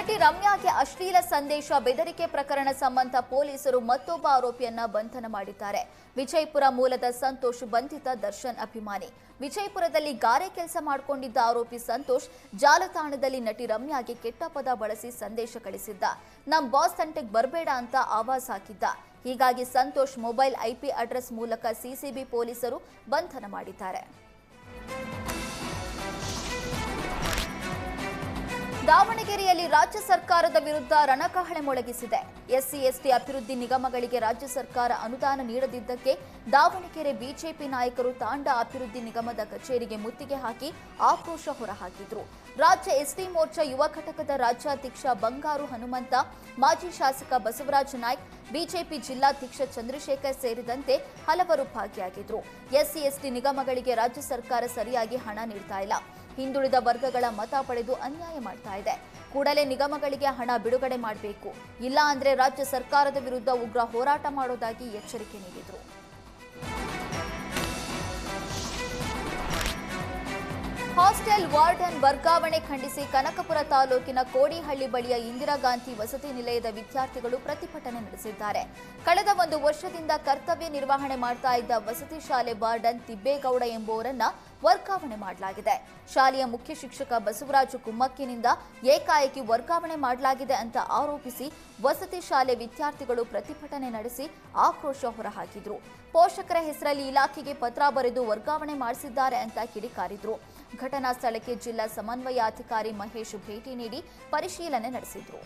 ನಟಿ ರಮ್ಯಾಗೆ ಅಶ್ಲೀಲ ಸಂದೇಶ, ಬೆದರಿಕೆ ಪ್ರಕರಣ ಸಂಬಂಧ ಪೊಲೀಸರು ಮತ್ತೊಬ್ಬ ಆರೋಪಿಯನ್ನ ಬಂಧನ ಮಾಡಿದ್ದಾರೆ. ವಿಜಯಪುರ ಮೂಲದ ಸಂತೋಷ್ ಬಂಧಿತ ದರ್ಶನ್ ಅಭಿಮಾನಿ. ವಿಜಯಪುರದಲ್ಲಿ ಗಾರೆ ಕೆಲಸ ಮಾಡಿಕೊಂಡಿದ್ದ ಆರೋಪಿ ಸಂತೋಷ್ ಜಾಲತಾಣದಲ್ಲಿ ನಟಿ ರಮ್ಯಾಗೆ ಕೆಟ್ಟ ಪದ ಬಳಸಿ ಸಂದೇಶ ಕಳಿಸಿದ್ದ. ನಮ್ ಬಾಸ್ ತಂಟೆಗೆ ಬರಬೇಡ ಅಂತ ಆವಾಜ್ ಹಾಕಿದ್ದ. ಹೀಗಾಗಿ ಸಂತೋಷ್ ಮೊಬೈಲ್ ಐಪಿ ಅಡ್ರೆಸ್ ಮೂಲಕ ಸಿಸಿಬಿ ಪೊಲೀಸರು ಬಂಧನ ಮಾಡಿದ್ದಾರೆ. ದಾವಣಗೆರೆಯಲ್ಲಿ ರಾಜ್ಯ ಸರ್ಕಾರದ ವಿರುದ್ಧ ರಣಕಹಳೆ ಮೊಳಗಿಸಿದೆ. ಎಸ್ಸಿ, ಎಸ್ಟಿ ಅಭಿವೃದ್ಧಿ ನಿಗಮಗಳಿಗೆ ರಾಜ್ಯ ಸರ್ಕಾರ ಅನುದಾನ ನೀಡದಿದ್ದಕ್ಕೆ ದಾವಣಗೆರೆ ಬಿಜೆಪಿ ನಾಯಕರು ತಾಂಡ ಅಭಿವೃದ್ಧಿ ನಿಗಮದ ಕಚೇರಿಗೆ ಮುತ್ತಿಗೆ ಹಾಕಿ ಆಕ್ರೋಶ ಹೊರಹಾಕಿದ್ರು. ರಾಜ್ಯ ಎಸ್ಟಿ ಮೋರ್ಚಾ ಯುವ ಘಟಕದ ರಾಜ್ಯಾಧ್ಯಕ್ಷ ಬಂಗಾರು ಹನುಮಂತ, ಮಾಜಿ ಶಾಸಕ ಬಸವರಾಜ ನಾಯ್ಕ್, ಬಿಜೆಪಿ ಜಿಲ್ಲಾಧ್ಯಕ್ಷ ಚಂದ್ರಶೇಖರ್ ಸೇರಿದಂತೆ ಹಲವರು ಭಾಗಿಯಾಗಿದ್ರು. ಎಸ್ಸಿ, ಎಸ್ಟಿ ನಿಗಮಗಳಿಗೆ ರಾಜ್ಯ ಸರ್ಕಾರ ಸರಿಯಾಗಿ ಹಣ ನೀಡ್ತಾ ಇಲ್ಲ. ಹಿಂದುಳಿದ ವರ್ಗಗಳ ಮತ ಪಡೆದು ಅನ್ಯಾಯ ಮಾಡ್ತಾ ಇದೆ. ಕೂಡಲೇ ನಿಗಮಗಳಿಗೆ ಹಣ ಬಿಡುಗಡೆ ಮಾಡಬೇಕು. ಇಲ್ಲ ಅಂದ್ರೆ ರಾಜ್ಯ ಸರ್ಕಾರದ ವಿರುದ್ಧ ಉಗ್ರ ಹೋರಾಟ ಮಾಡೋದಾಗಿ ಎಚ್ಚರಿಕೆ ನೀಡಿದರು. ಹಾಸ್ಟೆಲ್ ವಾರ್ಡನ್ ವರ್ಗಾವಣೆ ಖಂಡಿಸಿ ಕನಕಪುರ ತಾಲೂಕಿನ ಕೋಡಿಹಳ್ಳಿ ಬಳಿಯ ಇಂದಿರಾ ಗಾಂಧಿ ವಸತಿ ನಿಲಯದ ವಿದ್ಯಾರ್ಥಿಗಳು ಪ್ರತಿಭಟನೆ ನಡೆಸಿದ್ದಾರೆ. ಕಳೆದ ಒಂದು ವರ್ಷದಿಂದ ಕರ್ತವ್ಯ ನಿರ್ವಹಣೆ ಮಾಡ್ತಾ ಇದ್ದ ವಸತಿ ಶಾಲೆ ವಾರ್ಡನ್ ತಿಬ್ಬೇಗೌಡ ಎಂಬುವರನ್ನ ವರ್ಗಾವಣೆ ಮಾಡಲಾಗಿದೆ. ಶಾಲೆಯ ಮುಖ್ಯ ಶಿಕ್ಷಕ ಬಸವರಾಜು ಕುಮ್ಮಕ್ಕಿನಿಂದ ಏಕಾಏಕಿ ವರ್ಗಾವಣೆ ಮಾಡಲಾಗಿದೆ ಅಂತ ಆರೋಪಿಸಿ ವಸತಿ ಶಾಲೆ ವಿದ್ಯಾರ್ಥಿಗಳು ಪ್ರತಿಭಟನೆ ನಡೆಸಿ ಆಕ್ರೋಶ ಹೊರಹಾಕಿದ್ರು. ಪೋಷಕರ ಹೆಸರಲ್ಲಿ ಇಲಾಖೆಗೆ ಪತ್ರ ಬರೆದು ವರ್ಗಾವಣೆ ಮಾಡಿಸಿದ್ದಾರೆ ಅಂತ ಕಿಡಿಕಾರಿದ್ರು. ಘಟನಾ ಸ್ಥಳಕ್ಕೆ ಜಿಲ್ಲಾ ಸಮನ್ವಯಾಧಿಕಾರಿ ಮಹೇಶ್ ಭೇಟಿ ನೀಡಿ ಪರಿಶೀಲನೆ ನಡೆಸಿದ್ರು.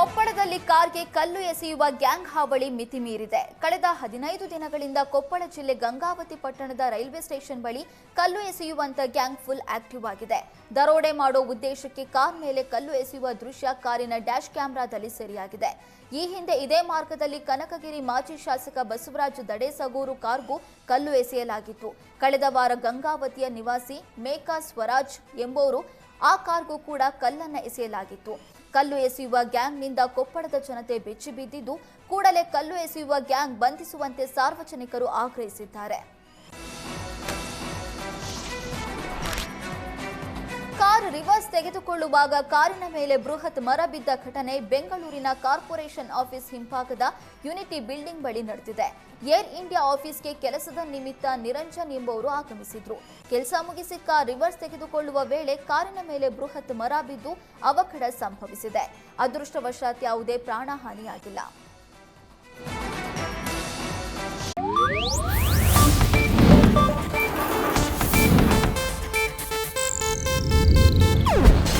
ಕೊಪ್ಪಳದಲ್ಲಿ ಕಾರ್ಗೆ ಕಲ್ಲು ಎಸೆಯುವ ಗ್ಯಾಂಗ್ ಹಾವಳಿ ಮಿತಿ ಮೀರಿದೆ ಕಳೆದ ಹದಿನೈದು ದಿನಗಳಿಂದ ಕೊಪ್ಪಳ ಜಿಲ್ಲೆ ಗಂಗಾವತಿ ಪಟ್ಟಣದ ರೈಲ್ವೆ ಸ್ಟೇಷನ್ ಬಳಿ ಕಲ್ಲು ಎಸೆಯುವಂತ ಗ್ಯಾಂಗ್ ಫುಲ್ ಆಕ್ಟಿವ್ ಆಗಿದೆ. ದರೋಡೆ ಮಾಡೋ ಉದ್ದೇಶಕ್ಕೆ ಕಾರ್ ಮೇಲೆ ಕಲ್ಲು ಎಸೆಯುವ ದೃಶ್ಯ ಕಾರಿನ ಡ್ಯಾಶ್ ಕ್ಯಾಮೆರಾದಲ್ಲಿ ಸೆರೆಯಾಗಿದೆ. ಈ ಹಿಂದೆ ಇದೇ ಮಾರ್ಗದಲ್ಲಿ ಕನಕಗಿರಿ ಮಾಜಿ ಶಾಸಕ ಬಸವರಾಜ ದಡೇಸಗೂರು ಕಾರ್ಗೂ ಕಲ್ಲು ಎಸೆಯಲಾಗಿತ್ತು. ಕಳೆದ ವಾರ ಗಂಗಾವತಿಯ ನಿವಾಸಿ ಮೇಕಾ ಸ್ವರಾಜ್ ಎಂಬುವರು ಆ ಕಾರ್ಗೂ ಕೂಡ ಕಲ್ಲನ್ನು ಎಸೆಯಲಾಗಿತ್ತು. ಕಲ್ಲು ಎಸೆಯುವ ಗ್ಯಾಂಗ್ನಿಂದ ಕೊಪ್ಪಳದ ಜನತೆ ಬೆಚ್ಚಿಬಿದ್ದಿದ್ದು ಕೂಡಲೇ ಕಲ್ಲು ಎಸೆಯುವ ಗ್ಯಾಂಗ್ ಬಂಧಿಸುವಂತೆ ಸಾರ್ವಜನಿಕರು ಆಗ್ರಹಿಸಿದ್ದಾರೆ. ರಿವರ್ಸ್ ತೆಗೆದುಕೊಳ್ಳುವಾಗ ಕಾರಿನ ಮೇಲೆ ಬೃಹತ್ ಮರ ಬಿದ್ದ ಘಟನೆ ಬೆಂಗಳೂರಿನ ಕಾರ್ಪೊರೇಷನ್ ಆಫೀಸ್ ಹಿಂಭಾಗದ ಯುನಿಟಿ ಬಿಲ್ಡಿಂಗ್ ಬಳಿ ನಡೆದಿದೆ. ಏರ್ ಇಂಡಿಯಾ ಆಫೀಸ್ಗೆ ಕೆಲಸದ ನಿಮಿತ್ತ ನಿರಂಜನ್ ಎಂಬುವರು ಆಗಮಿಸಿದ್ರು. ಕೆಲಸ ಮುಗಿಸಿ ಕಾರ್ ರಿವರ್ಸ್ ತೆಗೆದುಕೊಳ್ಳುವ ವೇಳೆ ಕಾರಿನ ಮೇಲೆ ಬೃಹತ್ ಮರ ಬಿದ್ದು ಅವಘಡ ಸಂಭವಿಸಿದೆ. ಅದೃಷ್ಟವಶಾತ್ ಯಾವುದೇ ಪ್ರಾಣಹಾನಿಯಾಗಿಲ್ಲ.